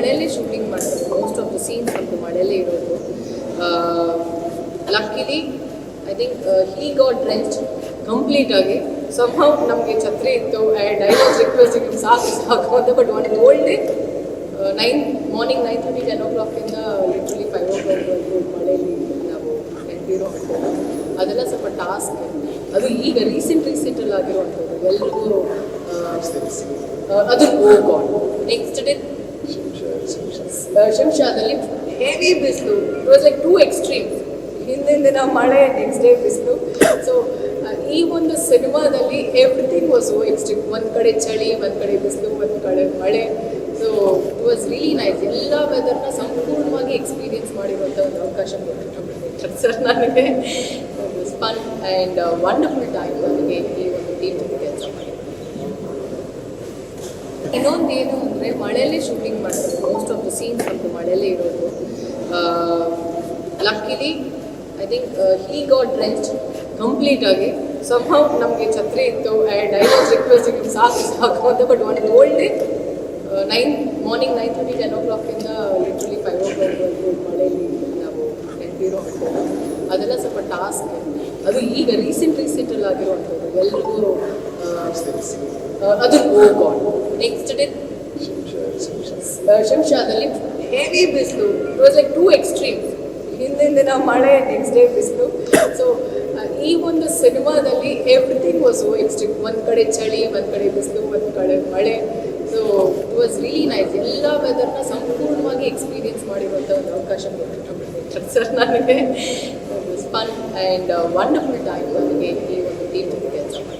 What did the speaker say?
ಮಳೆಯಲ್ಲೇ shooting ಮಾಡ್ತಾರೆ. Most of the scenes ಅಂತ ಮಳೆಯಲ್ಲೇ ಇರೋದು. Luckily I think he got drench complete ಆಗಿ. ಸಮ್ಹೌ ನಮಗೆ ಛತ್ರಿ ಇತ್ತು. ಆ್ಯಂಡ್ ಐ ವಾಸ್ ರಿಕ್ವೆಸ್ಟಿಂಗ್ ಸಾಕು ಸಾಕು ಅಂತ but one whole day nine morning nine thirty ten ಓ ಕ್ಲಾಕಿಂದ ಲಿಟ್ರಲಿ ಫೈವ್ ಓ ಕ್ಲಾಕ್ವರೆಗೂ ಮಳೆಯಲ್ಲಿ ನಾವು ಅಂಥದ್ದು. ಅದೆಲ್ಲ ಸ್ವಲ್ಪ ಟಾಸ್ಕ್ ಅದು ಈಗ ರೀಸೆಂಟ್ ರೀಸೆಂಟಲ್ಲಿ ಆಗಿರುವಂಥದ್ದು ಎಲ್ರಿಗೂ ಅದು ಗಾಡ್ ನೆಕ್ಸ್ಟ್ ಡೇ ಶಿಂಷಾದಲ್ಲಿ ಹೆವಿ ಬಿಸಿಲು. It was like too extreme ಹಿಂದಿನ ದಿನ ಮಳೆ ನೆಕ್ಸ್ಟ್ ಡೇ ಬಿಸಿಲು. ಸೊ ಈ ಒಂದು ಸಿನಿಮಾದಲ್ಲಿ ಎವ್ರಿಥಿಂಗ್ ವಾಸ್ ಎಕ್ಸ್ಟ್ರೀಮ್ ಒಂದು ಕಡೆ ಚಳಿ, ಒಂದು ಕಡೆ ಬಿಸಿಲು, ಒಂದು ಕಡೆ ಮಳೆ. So it was really nice ಎಲ್ಲ ವೆದರ್ನ ಸಂಪೂರ್ಣವಾಗಿ ಎಕ್ಸ್ಪೀರಿಯನ್ಸ್ ಮಾಡಿರುವಂಥ ಒಂದು ಅವಕಾಶ ಕೊಟ್ಟಿದ್ರು ಸರ್ ನನಗೆ ಫನ್ ಆ್ಯಂಡ್ ವಂಡರ್ಫುಲ್ ಟೈಮ್ ನನಗೆ ಈ ಒಂದು ಟೀಮ್ ಜೊತೆ ಕೆಲಸ ಮಾಡಿ ಇನ್ನೊಂದು ಏನು ಅಂದರೆ ಮಳೆಯಲ್ಲೇ ಶೂಟಿಂಗ್ ಮಾಡ್ತಾರೆ. ಮೋಸ್ಟ್ ಆಫ್ ದ ಸೀನ್ಸ್ ನಮ್ಮದು ಮಳೆಯಲ್ಲೇ ಇರೋದು. Luckily I think he got drench complete ಆಗಿ. ಸಮ್ಹೌ ನಮಗೆ ಛತ್ರಿ ಇತ್ತು. ಆ್ಯಂಡ್ ಐ ವಾಸ್ ರಿಕ್ವೆಸ್ಟಿಂಗ್ ಸಾಕು ಸಾಕು ಅಂತ but one whole day nine morning nine thirty ten ಓ ಕ್ಲಾಕಿಂದ ಲಿಟ್ರಲಿ ಫೈವ್ ಓ ಕ್ಲಾಕ್ವರೆಗೂ ಮಳೆಯಲ್ಲಿ ನಾವು ಅಂಥದ್ದು. ಅದೆಲ್ಲ ಸ್ವಲ್ಪ ಟಾಸ್ಕ್ ಅದು ಈಗ ರೀಸೆಂಟ್ ರೀಸೆಂಟಲ್ಲಿ ಆಗಿರುವಂಥದ್ದು ಎಲ್ರಿಗೂ ಆ, ಅದು ಓ ಗಾಡ್ ನೆಕ್ಸ್ಟ್ ಡೇ ಶಂಶಾದಲ್ಲಿ ಹೆವಿ ಬಿಸಿಲು. It was like too extreme ಹಿಂದಿನ ದಿನ ಮಳೆ ನೆಕ್ಸ್ಟ್ ಡೇ ಬಿಸಿಲು. ಸೊ ಈ ಒಂದು ಸಿನಿಮಾದಲ್ಲಿ ಎವ್ರಿಥಿಂಗ್ ವಾಸ್ ಸೋ ಎಕ್ಸ್ಟ್ರೀಮ್ ಒಂದು ಕಡೆ ಚಳಿ ಒಂದು ಕಡೆ ಬಿಸಿಲು ಒಂದು ಕಡೆ ಮಳೆ. So it was really nice ಎಲ್ಲ ವೆದರ್ನ ಸಂಪೂರ್ಣವಾಗಿ ಎಕ್ಸ್ಪೀರಿಯನ್ಸ್ ಮಾಡಿರುವಂಥ ಒಂದು ಅವಕಾಶ ಕೊಟ್ಟಿತ್ತು. ಸರ್ ನನಗೆ ಫನ್ ಆ್ಯಂಡ್ ವಂಡರ್ಫುಲ್ ಟೈಮ್ ನನಗೆ ಈ ಒಂದು ಟೀಮ್ ಕೆಲಸ ಮಾಡಿ